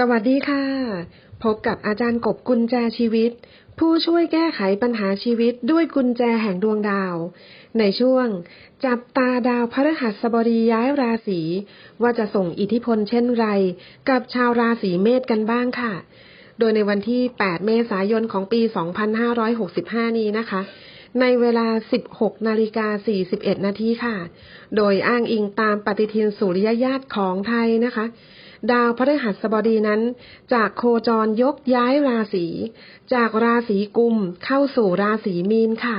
สวัสดีค่ะ พบกับอาจารย์กบกุญแจชีวิต ผู้ช่วยแก้ไขปัญหาชีวิตด้วยกุญแจแห่งดวงดาว ในช่วง จับตาดาวพฤหัสบดีย้ายราศีว่าจะส่งอิทธิพลเช่นไร กับชาวราศีเมษกันบ้างค่ะ โดยในวันที่ 8 เมษายนของปี 2565 นี้นะคะ ในเวลา 16 นาฬิกา 41 นาทีค่ะ โดยอ้างอิงตามปฏิทินสุริยญาตของไทยนะคะ ดาวพฤหัสบดีนั้น จากโคจรยกย้ายราศี จากราศีกุมเข้าสู่ราศีมีนค่ะ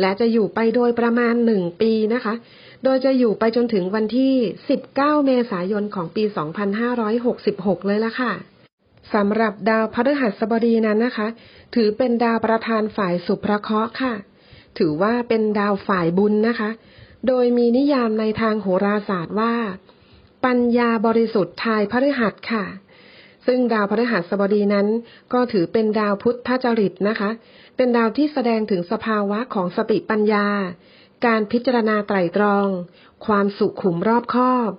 และจะอยู่ไปโดยประมาณหนึ่งปีนะคะ โดยจะอยู่ไปจนถึงวันที่ 19 เมษายนของปี 2566 เลยละค่ะสำหรับดาวพฤหัสบดีนั้นนะคะ ถือเป็นดาวประธานฝ่ายสุภเคราะห์ค่ะ ถือว่าเป็นดาวฝ่ายบุญนะคะ โดยมีนิยามในทางโหราศาสตร์ว่า ปัญญาบริสุทธิ์ทายพฤหัสค่ะ ซึ่งดาวพฤหัสบดีนั้น ก็ถือเป็นดาวพุทธจริตนะคะ เป็นดาวที่แสดงถึงสภาวะของสติปัญญา การพิจารณาไตรตรอง ความสุขุมรอบคอบ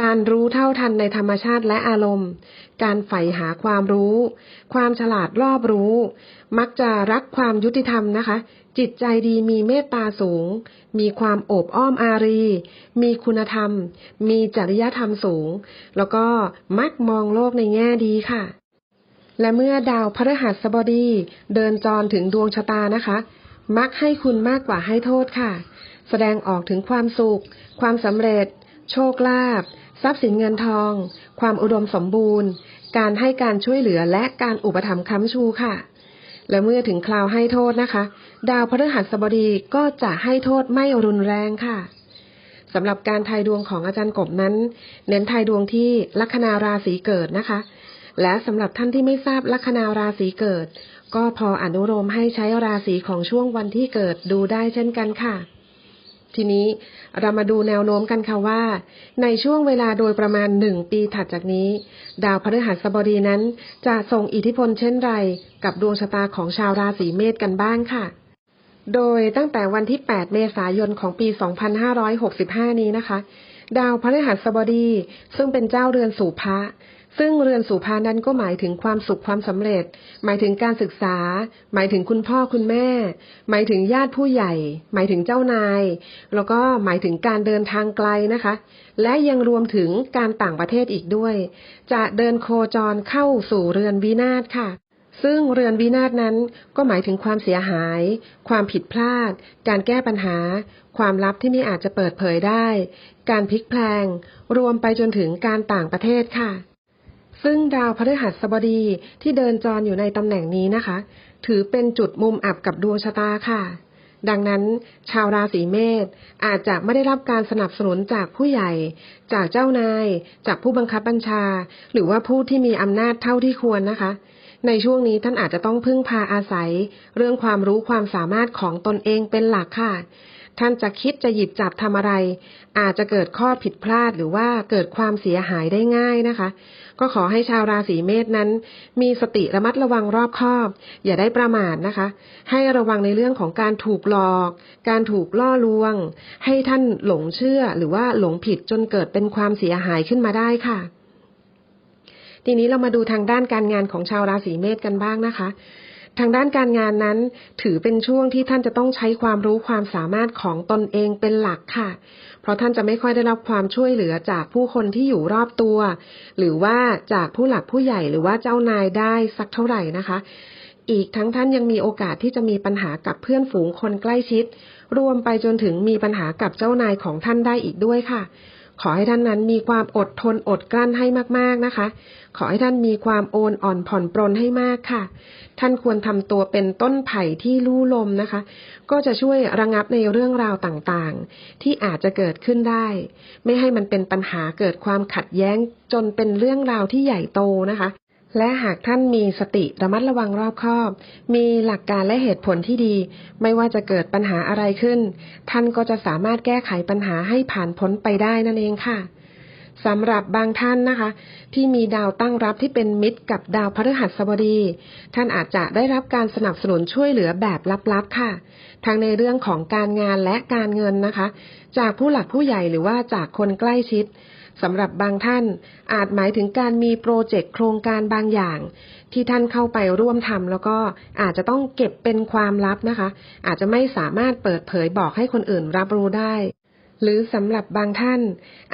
การรู้เท่าทันในธรรมชาติและอารมณ์ การใฝ่หาความรู้ ความฉลาดรอบรู้ มักจะรักความยุติธรรมนะคะ จิตใจดีมีเมตตาสูง มีความโอบอ้อมอารี มีคุณธรรม มีจริยธรรมสูง แล้วก็มักมองโลกในแง่ดีค่ะ และเมื่อดาวพฤหัสบดี เดินจรถึงดวงชะตานะคะ มักให้คุณมากกว่าให้โทษค่ะ แสดงออกถึงความสุข ความสำเร็จ โชคลาภทรัพย์สินเงินทอง ความอุดมสมบูรณ์ การให้การช่วยเหลือและการอุปถัมภ์ค้ำชูค่ะ และเมื่อถึงคราวให้โทษนะคะ ดาวพฤหัสบดีก็จะให้โทษไม่รุนแรงค่ะสำหรับการทายดวงของอาจารย์กบนั้น เน้นทายดวงที่ลัคนาราศีเกิดนะคะ และสำหรับท่านที่ไม่ทราบลัคนาราศีเกิด ก็พออนุโลมให้ใช้ราศีของช่วงวันที่เกิดดูได้เช่นกันค่ะ ทีนี้เรามาดูแนวโน้มกันค่ะว่า ในช่วงเวลาโดยประมาณหนึ่งปีถัดจากนี้ ดาวพฤหัสบดีนั้น จะส่งอิทธิพลเช่นไร กับดวงชะตาของชาวราศีเมษกันบ้างค่ะ โดยตั้งแต่วันที่ 8 เมษายนของปี 2565 นี้นะคะ ดาวพฤหัสบดีซึ่งเป็นเจ้าเรือนสู่พระ ซึ่งเรือนสู่พานั้นก็หมายถึงความสุขความสำเร็จ หมายถึงการศึกษา หมายถึงคุณพ่อคุณแม่ หมายถึงญาติผู้ใหญ่ หมายถึงเจ้านาย แล้วก็หมายถึงการเดินทางไกลนะคะ และยังรวมถึงการต่างประเทศอีกด้วย จะเดินโคจรเข้าสู่เรือนวินาศค่ะซึ่งเรือนวินาศนั้นก็หมายถึงความเสียหาย ความผิดพลาด การแก้ปัญหา ความลับที่ไม่อาจจะเปิดเผยได้ การพลิกแพลง รวมไปจนถึงการต่างประเทศค่ะ ซึ่งดาวพฤหัสบดีที่เดินจรอยู่ในตำแหน่งนี้นะคะ ถือเป็นจุดมุมอับกับดวงชะตาค่ะ ดังนั้น ชาวราศีเมษอาจจะไม่ได้รับการสนับสนุนจากผู้ใหญ่ จากเจ้านาย จากผู้บังคับบัญชา หรือว่าผู้ที่มีอำนาจเท่าที่ควรนะคะ ในช่วงนี้ท่านอาจจะต้องพึ่งพาอาศัย เรื่องความรู้ความสามารถของตนเองเป็นหลักค่ะท่านจะคิดจะหยิบจับทำอะไร อาจจะเกิดข้อผิดพลาดหรือว่าเกิดความเสียหายได้ง่ายนะคะ ก็ขอให้ชาวราศีเมษนั้น มีสติระมัดระวังรอบคอบ อย่าได้ประมาทนะคะ ให้ระวังในเรื่องของการถูกหลอก การถูกล่อลวง ให้ท่านหลงเชื่อหรือว่าหลงผิดจนเกิดเป็นความเสียหายขึ้นมาได้ค่ะ ทีนี้เรามาดูทางด้านการงานของชาวราศีเมษกันบ้างนะคะ ทางด้านการงานนั้น ถือเป็นช่วงที่ท่านจะต้องใช้ความรู้ความสามารถของตนเองเป็นหลักค่ะ เพราะท่านจะไม่ค่อยได้รับความช่วยเหลือจากผู้คนที่อยู่รอบตัว หรือว่าจากผู้หลักผู้ใหญ่หรือว่าเจ้านายได้สักเท่าไหร่นะคะ อีกทั้งท่านยังมีโอกาสที่จะมีปัญหากับเพื่อนฝูงคนใกล้ชิด รวมไปจนถึงมีปัญหากับเจ้านายของท่านได้อีกด้วยค่ะ ขอให้ท่านนั้นมีความอดทนอดกลั้นให้มากๆนะคะ ขอให้ท่านมีความโอนอ่อนผ่อนปรนให้มากค่ะ ท่านควรทำตัวเป็นต้นไผ่ที่ลู่ลมนะคะ ก็จะช่วยระงับในเรื่องราวต่างๆ ที่อาจจะเกิดขึ้นได้ ไม่ให้มันเป็นปัญหาเกิดความขัดแย้งจนเป็นเรื่องราวที่ใหญ่โตนะคะ และหากท่านมีสติระมัดระวังรอบคอบ มีหลักการและเหตุผลที่ดี ไม่ว่าจะเกิดปัญหาอะไรขึ้น ท่านก็จะสามารถแก้ไขปัญหาให้ผ่านพ้นไปได้นั่นเองค่ะสำหรับบางท่านนะคะ ที่มีดาวตั้งรับที่เป็นมิตรกับดาวพฤหัสบดี ท่านอาจจะได้รับการสนับสนุนช่วยเหลือแบบลับๆค่ะทั้งในเรื่องของการงานและการเงินนะคะ จากผู้หลักผู้ใหญ่หรือว่าจากคนใกล้ชิด สำหรับบางท่านอาจหมายถึงการมีโปรเจกต์โครงการบางอย่าง ที่ท่านเข้าไปร่วมทำแล้วก็อาจจะต้องเก็บเป็นความลับนะคะ อาจจะไม่สามารถเปิดเผยบอกให้คนอื่นรับรู้ได้ หรือสำหรับบางท่าน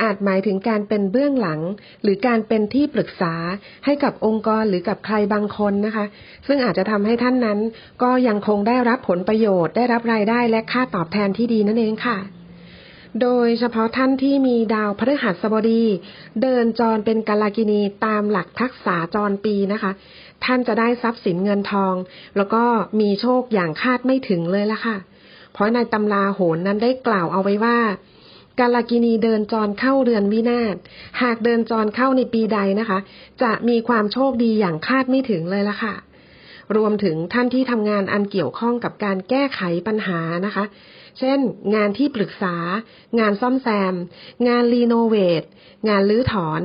อาจหมายถึงการเป็นเบื้องหลัง หรือการเป็นที่ปรึกษาให้กับองค์กรหรือกับใครบางคนนะคะ ซึ่งอาจจะทำให้ท่านนั้น ก็ยังคงได้รับผลประโยชน์ ได้รับรายได้และค่าตอบแทนที่ดีนั่นเองค่ะ โดยเฉพาะท่านที่มีดาวพฤหัสบดี เดินจรเป็นกาลากินีตามหลักทักษะจรปีนะคะ ท่านจะได้ทรัพย์สินเงินทอง แล้วก็มีโชคอย่างคาดไม่ถึงเลยละค่ะ เพราะในตำราโหรนั้นได้กล่าวเอาไว้ว่ากาลากินีเดินจรเข้าเรือนวินาศ หากเดินจรเข้าในปีใดนะคะ จะมีความโชคดีอย่างคาดไม่ถึงเลยละค่ะ รวมถึงท่านที่ทำงานอันเกี่ยวข้องกับการแก้ไขปัญหานะคะ เช่น งานที่ปรึกษา งานซ่อมแซม งานรีโนเวท งานลื้อถอน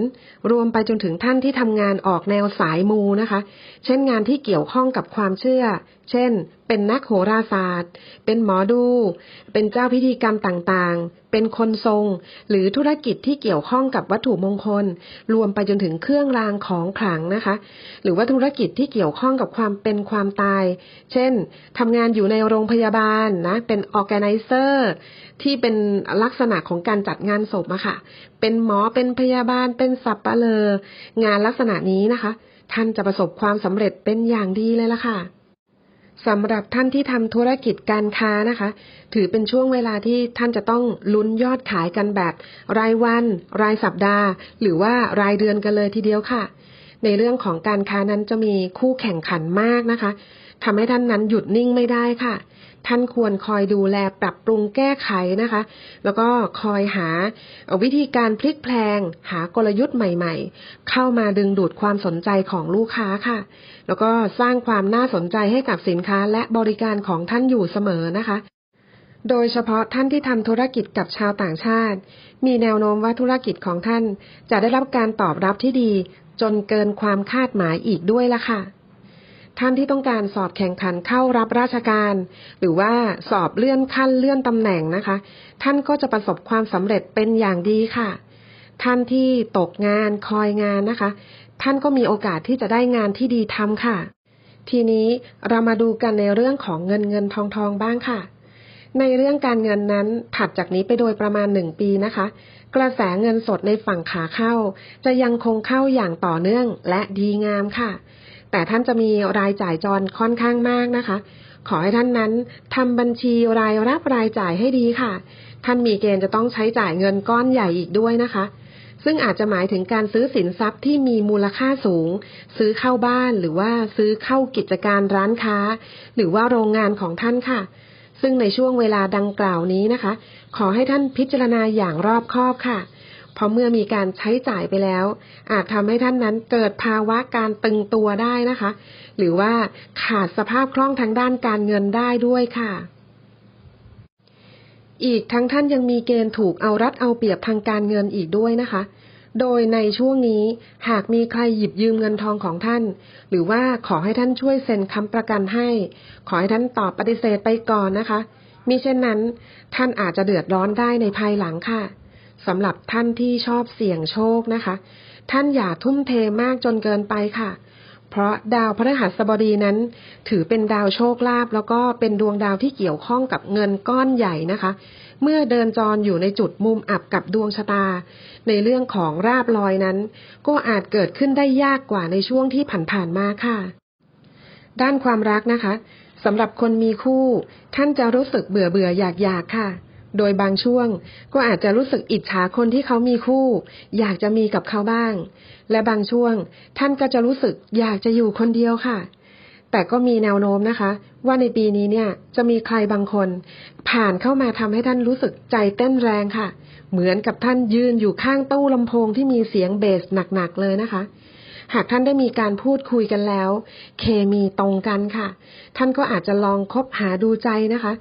รวมไปจนถึงท่านที่ทำงานออกแนวสายมูนะคะ เช่นงานที่เกี่ยวข้องกับความเชื่อ เช่น เป็นนักโหราศาสตร์ เป็นหมอดู เป็นเจ้าพิธีกรรมต่างๆ เป็นคนทรง หรือธุรกิจที่เกี่ยวข้องกับวัตถุมงคล รวมไปจนถึงเครื่องรางของขลังนะคะ หรือว่าธุรกิจที่เกี่ยวข้องกับความเป็นความตาย เช่นทำงานอยู่ในโรงพยาบาลนะ เป็นที่เป็นลักษณะของการจัดงานศพอะค่ะ เป็นหมอเป็นพยาบาลเป็นสับปะเลองานลักษณะนี้นะคะ ท่านจะประสบความสำเร็จเป็นอย่างดีเลยล่ะค่ะสำหรับท่านที่ทำธุรกิจการค้านะคะ ถือเป็นช่วงเวลาที่ท่านจะต้องลุ้นยอดขายกันแบบ รายวัน รายสัปดาห์ หรือว่ารายเดือนกันเลยทีเดียวค่ะ ในเรื่องของการค้านั้นจะมีคู่แข่งขันมากนะคะ ทำให้ท่านนั้นหยุดนิ่งไม่ได้ค่ะ ท่านควรคอยดูแลปรับปรุงแก้ไขนะคะ แล้วก็คอยหาวิธีการพลิกแพลง หากลยุทธ์ใหม่ๆ เข้ามาดึงดูดความสนใจของลูกค้าค่ะ แล้วก็สร้างความน่าสนใจให้กับสินค้าและบริการของท่านอยู่เสมอนะคะ โดยเฉพาะท่านที่ทำธุรกิจกับชาวต่างชาติ มีแนวโน้มว่าธุรกิจของท่าน จะได้รับการตอบรับที่ดี จนเกินความคาดหมายอีกด้วยละค่ะ ท่านที่ต้องการสอบแข่งขันเข้ารับราชการ หรือว่าสอบเลื่อนขั้นเลื่อนตำแหน่งนะคะ ท่านก็จะประสบความสำเร็จเป็นอย่างดีค่ะ ท่านที่ตกงานคอยงานนะคะ ท่านก็มีโอกาสที่จะได้งานที่ดีทำค่ะ ทีนี้เรามาดูกันในเรื่องของเงินเงินทองทองบ้างค่ะ ในเรื่องการเงินนั้นถัดจากนี้ไปโดยประมาณหนึ่งปีนะคะ กระแสเงินสดในฝั่งขาเข้า จะยังคงเข้าอย่างต่อเนื่องและดีงามค่ะ แต่ท่านจะมีรายจ่ายจรค่อนข้างมากนะคะ ขอให้ท่านนั้นทำบัญชีรายรับรายจ่ายให้ดีค่ะ ท่านมีเกณฑ์จะต้องใช้จ่ายเงินก้อนใหญ่อีกด้วยนะคะ ซึ่งอาจจะหมายถึงการซื้อสินทรัพย์ที่มีมูลค่าสูง ซื้อเข้าบ้านหรือว่าซื้อเข้ากิจการร้านค้า หรือว่าโรงงานของท่านค่ะ ซึ่งในช่วงเวลาดังกล่าวนี้นะคะ ขอให้ท่านพิจารณาอย่างรอบคอบค่ะ เพราะเมื่อมีการใช้จ่ายไปแล้ว อาจทำให้ท่านนั้นเกิดภาวะการตึงตัวได้นะคะ หรือว่าขาดสภาพคล่องทางด้านการเงินได้ด้วยค่ะ อีกทั้งท่านยังมีเกณฑ์ถูกเอารัดเอาเปรียบทางการเงินอีกด้วยนะคะโดยในช่วงนี้หากมีใครหยิบยืมเงินทองของท่าน หรือว่าขอให้ท่านช่วยเซ็นค้ำประกันให้ ขอให้ท่านตอบปฏิเสธไปก่อนนะคะมิเช่นนั้น ท่านอาจจะเดือดร้อนได้ในภายหลังค่ะ สำหรับท่านที่ชอบเสี่ยงโชคนะคะ ท่านอย่าทุ่มเทมากจนเกินไปค่ะ เพราะดาวพฤหัสบดีนั้น ถือเป็นดาวโชคลาภแล้วก็เป็นดวงดาวที่เกี่ยวข้องกับเงินก้อนใหญ่นะคะ เมื่อเดินจรอยู่ในจุดมุมอับกับดวงชะตา ในเรื่องของราบลอยนั้น ก็อาจเกิดขึ้นได้ยากกว่าในช่วงที่ผ่านๆมาค่ะ ด้านความรักนะคะสำหรับคนมีคู่ ท่านจะรู้สึกเบื่อเบื่ออยากอยากค่ะ โดยบางช่วงก็อาจจะรู้สึกอิจฉาคนที่เขามีคู่ อยากจะมีกับเขาบ้าง และบางช่วงท่านก็จะรู้สึกอยากจะอยู่คนเดียวค่ะ แต่ก็มีแนวโน้มนะคะ ว่าในปีนี้เนี่ยจะมีใครบางคน ผ่านเข้ามาทำให้ท่านรู้สึกใจเต้นแรงค่ะ เหมือนกับท่านยืนอยู่ข้างตู้ลำโพงที่มีเสียงเบสหนักๆเลยนะคะ หากท่านได้มีการพูดคุยกันแล้ว เคมีตรงกันค่ะ ท่านก็อาจจะลองคบหาดูใจนะคะ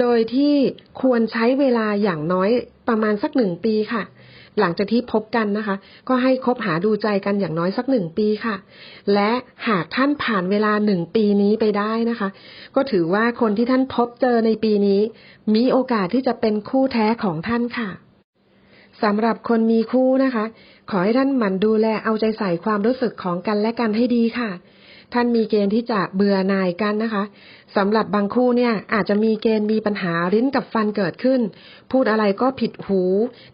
โดยที่ควรใช้เวลาอย่างน้อยประมาณสักหนึ่งปีค่ะหลังจากที่พบกันนะคะ ก็ให้คบหาดูใจกันอย่างน้อยสักหนึ่งปีค่ะ และหากท่านผ่านเวลาหนึ่งปีนี้ไปได้นะคะ ก็ถือว่าคนที่ท่านพบเจอในปีนี้ มีโอกาสที่จะเป็นคู่แท้ของท่านค่ะ สำหรับคนมีคู่นะคะ ขอให้ท่านหมั่นดูแลเอาใจใส่ความรู้สึกของกันและกันให้ดีค่ะ ท่านมีเกณฑ์ที่จะเบื่อหน่ายกันนะคะสำหรับบางคู่เนี่ยอาจจะมีเกณฑ์มีปัญหาลิ้นกับฟันเกิดขึ้น พูดอะไรก็ผิดหู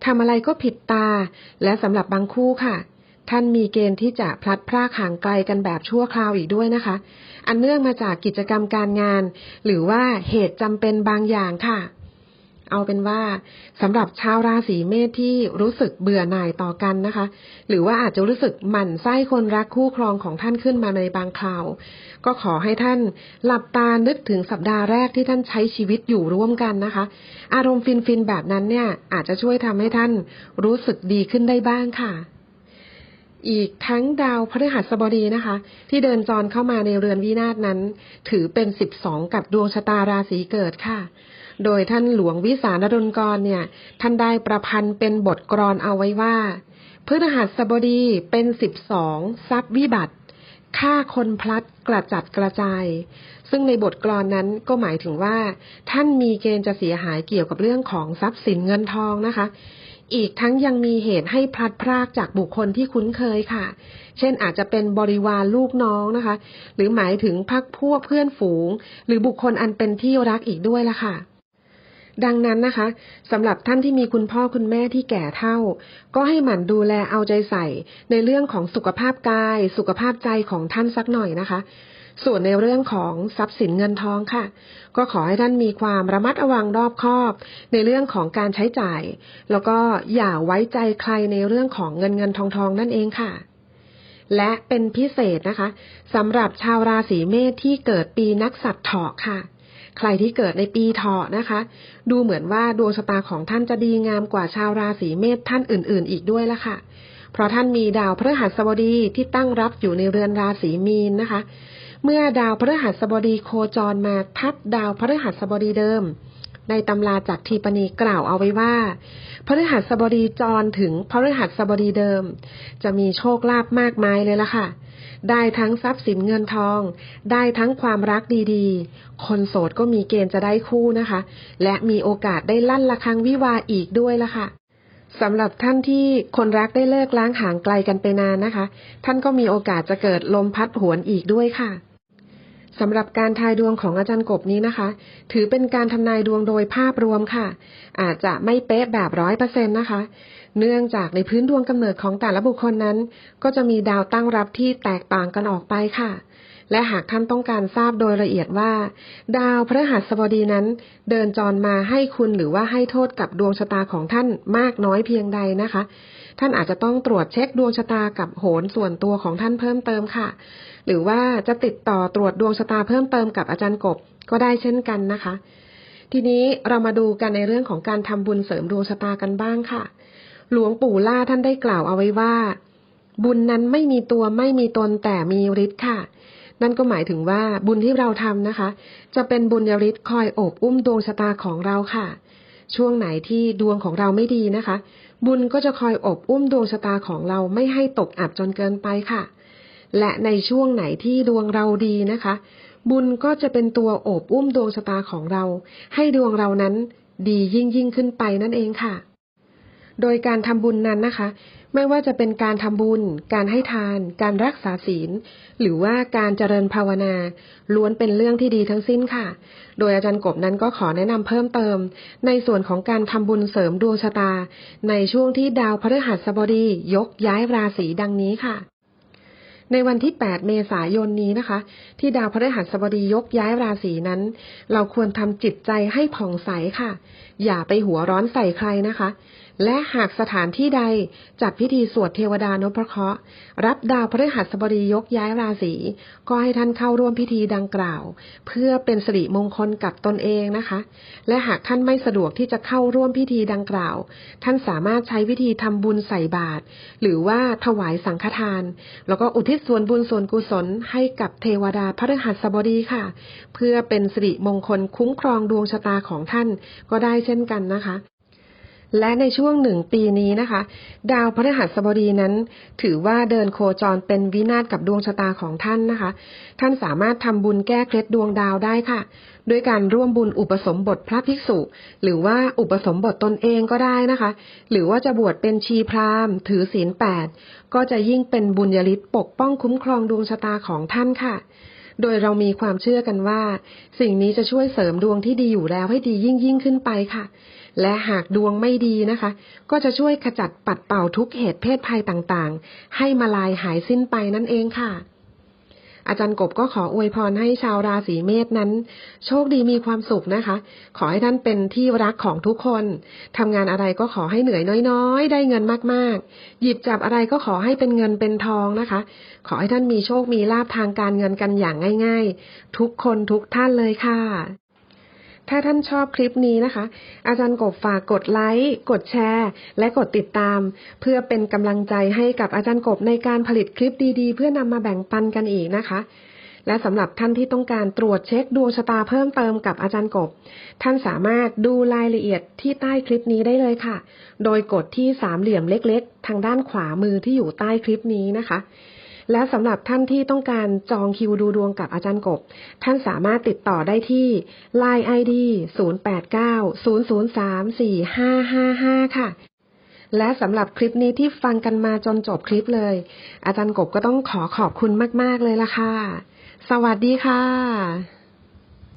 ทำอะไรก็ผิดตา และสำหรับบางคู่ค่ะท่านมีเกณฑ์ที่จะพลัดพรากห่างไกลกันแบบชั่วคราวอีกด้วยนะคะ อันเนื่องมาจากกิจกรรมการงาน หรือว่าเหตุจำเป็นบางอย่างค่ะ เอาเป็นว่าสำหรับชาวราศีเมษที่รู้สึกเบื่อหน่ายต่อกันนะคะ หรือว่าอาจจะรู้สึกหมั่นไส้คนรักคู่ครองของท่านขึ้นมาในบางคราว ก็ขอให้ท่านหลับตานึกถึงสัปดาห์แรกที่ท่านใช้ชีวิตอยู่ร่วมกันนะคะ อารมณ์ฟินๆแบบนั้นเนี่ยอาจจะช่วยทำให้ท่านรู้สึกดีขึ้นได้บ้างค่ะอีกทั้งดาวพฤหัสบดีนะคะ ที่เดินจรเข้ามาในเรือนวินาศนั้น ถือเป็นสิบสองกับดวงชะตาราศีเกิดค่ะ โดยท่านหลวงวิสารดลกรเนี่ย ท่านได้ประพันธ์เป็นบทกรอนเอาไว้ว่าพฤหัสบดีเป็นสิบสองทรัพย์วิบัติฆ่าคนพลัดกระจัดกระจาย ซึ่งในบทกลอนนั้นก็หมายถึงว่า ท่านมีเกณฑ์จะเสียหายเกี่ยวกับเรื่องของทรัพย์สินเงินทองนะคะ อีกทั้งยังมีเหตุให้พลัดพรากจากบุคคลที่คุ้นเคยค่ะ เช่นอาจจะเป็นบริวารลูกน้องนะคะ หรือหมายถึงพักพวกเพื่อนฝูง หรือบุคคลอันเป็นที่รักอีกด้วยละค่ะ ดังนั้นนะคะสำหรับท่านที่มีคุณพ่อคุณแม่ที่แก่เฒ่า ก็ให้หมั่นดูแลเอาใจใส่ ในเรื่องของสุขภาพกาย สุขภาพใจของท่านสักหน่อยนะคะ ส่วนในเรื่องของทรัพย์สินเงินทองค่ะ ก็ขอให้ท่านมีความระมัดระวังรอบคอบ ในเรื่องของการใช้จ่าย แล้วก็อย่าไว้ใจใครในเรื่องของเงินเงินทองทองนั่นเองค่ะและเป็นพิเศษนะคะสำหรับชาวราศีเมษที่เกิดปีนักษัตริย์เถาะค่ะ ใครที่เกิดในปีเถาะนะคะ ดูเหมือนว่าดวงชะตาของท่านจะดีงามกว่าชาวราศีเมษท่านอื่น ๆ อีกด้วยละค่ะ เพราะท่านมีดาวพฤหัสบดีที่ตั้งรับอยู่ในเรือนราศีมีนนะคะ เมื่อดาวพฤหัสบดีโคจรมาทับดาวพฤหัสบดีเดิม ในตำราจากทีปณีกล่าวเอาไว้ว่าพฤหัสบดีจรถึงพฤหัสบดีเดิม จะมีโชคลาภมากมายเลยละค่ะ ได้ทั้งทรัพย์สินเงินทอง ได้ทั้งความรักดีๆ คนโสดก็มีเกณฑ์จะได้คู่นะคะ และมีโอกาสได้ลั่นระฆังวิวาอีกด้วยละค่ะสำหรับท่านที่คนรักได้เลิกล้างห่างไกลกันไปนานนะคะ ท่านก็มีโอกาสจะเกิดลมพัดหวนอีกด้วยค่ะสำหรับการทายดวงของอาจารย์กบนี้นะคะ ถือเป็นการทำนายดวงโดยภาพรวมค่ะ อาจจะไม่เป๊ะแบบร้อยเปอร์เซ็นต์นะคะ เนื่องจากในพื้นดวงกำเนิดของแต่ละบุคคลนั้น ก็จะมีดาวตั้งรับที่แตกต่างกันออกไปค่ะ และหากท่านต้องการทราบโดยละเอียดว่า ดาวพฤหัสบดีนั้น เดินจรมาให้คุณหรือว่าให้โทษกับดวงชะตาของท่านมากน้อยเพียงใดนะคะ ท่านอาจจะต้องตรวจเช็คดวงชะตากับโหรส่วนตัวของท่านเพิ่มเติมค่ะ หรือว่าจะติดต่อตรวจดวงชะตาเพิ่มเติมกับอาจารย์กบก็ได้เช่นกันนะคะ ทีนี้เรามาดูกันในเรื่องของการทำบุญเสริมดวงชะตากันบ้างค่ะ หลวงปู่ล่าท่านได้กล่าวเอาไว้ว่า บุญนั้นไม่มีตัวไม่มีตนแต่มีฤทธิ์ค่ะ นั่นก็หมายถึงว่าบุญที่เราทำนะคะ จะเป็นบุญยฤทธิ์คอยโอบอุ้มดวงชะตาของเราค่ะ ช่วงไหนที่ดวงของเราไม่ดีนะคะ บุญก็จะคอยอบอุ้มดวงชะตาของเราไม่ให้ตกอับจนเกินไปค่ะ และในช่วงไหนที่ดวงเราดีนะคะ บุญก็จะเป็นตัวโอบอุ้มดวงชะตาของเรา ให้ดวงเรานั้นดียิ่งยิ่งขึ้นไปนั่นเองค่ะ โดยการทำบุญนั้นนะคะ ไม่ว่าจะเป็นการทำบุญ การให้ทาน การรักษาศีล หรือว่าการเจริญภาวนา ล้วนเป็นเรื่องที่ดีทั้งสิ้นค่ะ โดยอาจารย์กบนั้นก็ขอแนะนำเพิ่มเติม ในส่วนของการทำบุญเสริมดวงชะตา ในช่วงที่ดาวพฤหัสบดียกย้ายราศีดังนี้ค่ะในวันที่ 8 เมษายนนี้นะคะ ที่ดาวพฤหัสบดียกย้ายราศีนั้น เราควรทำจิตใจให้ผ่องใสค่ะ อย่าไปหัวร้อนใส่ใครนะคะ และหากสถานที่ใดจัดพิธีสวดเทวดานพเคราะห์ รับดาวพฤหัสบดียกย้ายราศีก็ให้ท่านเข้าร่วมพิธีดังกล่าว เพื่อเป็นสิริมงคลกับตนเองนะคะ และหากท่านไม่สะดวกที่จะเข้าร่วมพิธีดังกล่าว ท่านสามารถใช้วิธีทำบุญใส่บาตรหรือว่าถวายสังฆทาน แล้วก็อุทิศส่วนบุญส่วนกุศลให้กับเทวดาพฤหัสบดีค่ะ เพื่อเป็นสิริมงคลคุ้มครองดวงชะตาของท่านก็ได้เช่นกันนะคะ และในช่วงหนึ่งปีนี้นะคะ ดาวพฤหัสบดีนั้น ถือว่าเดินโคจรเป็นวินาศกับดวงชะตาของท่านนะคะ ท่านสามารถทำบุญแก้เคล็ดดวงดาวได้ค่ะ ด้วยการร่วมบุญอุปสมบทพระภิกษุ หรือว่าอุปสมบทตนเองก็ได้นะคะ หรือว่าจะบวชเป็นชีพราหมณ์ ถือศีลแปดก็จะยิ่งเป็นบุญยฤทธิ์ปกป้องคุ้มครองดวงชะตาของท่านค่ะโดยเรามีความเชื่อกันว่า สิ่งนี้จะช่วยเสริมดวงที่ดีอยู่แล้วให้ดียิ่งยิ่งขึ้นไปค่ะ และหากดวงไม่ดีนะคะ ก็จะช่วยขจัดปัดเป่าทุกเหตุเพศภัยต่างๆ ให้มาลายหายสิ้นไปนั่นเองค่ะ อาจารย์กบก็ขออวยพรให้ชาวราศีเมษนั้น โชคดีมีความสุขนะคะ ขอให้ท่านเป็นที่รักของทุกคนทำงานอะไรก็ขอให้เหนื่อยน้อยๆ ได้เงินมากๆ หยิบจับอะไรก็ขอให้เป็นเงินเป็นทองนะคะ ขอให้ท่านมีโชคมีลาภทางการเงินกันอย่างง่าย ๆ ทุกคนทุกท่านเลยค่ะ ถ้าท่านชอบคลิปนี้นะคะ อาจารย์กบฝากกดไลค์ กดแชร์ และกดติดตาม เพื่อเป็นกำลังใจให้กับอาจารย์กบในการผลิตคลิปดีๆ เพื่อนำมาแบ่งปันกันอีกนะคะและสำหรับท่านที่ต้องการตรวจเช็คดวงชะตาเพิ่มเติมกับอาจารย์กบ ท่านสามารถดูรายละเอียดที่ใต้คลิปนี้ได้เลยค่ะ โดยกดที่สามเหลี่ยมเล็กๆ ทางด้านขวามือที่อยู่ใต้คลิปนี้นะคะ และสำหรับท่านที่ต้องการจองคิวดูดวงกับอาจารย์กบ ท่านสามารถติดต่อได้ที่ Line ID 0890034555 ค่ะ และสำหรับคลิปนี้ที่ฟังกันมาจนจบคลิปเลย อาจารย์กบก็ต้องขอขอบคุณมาก ๆ เลยล่ะค่ะ สวัสดีค่ะ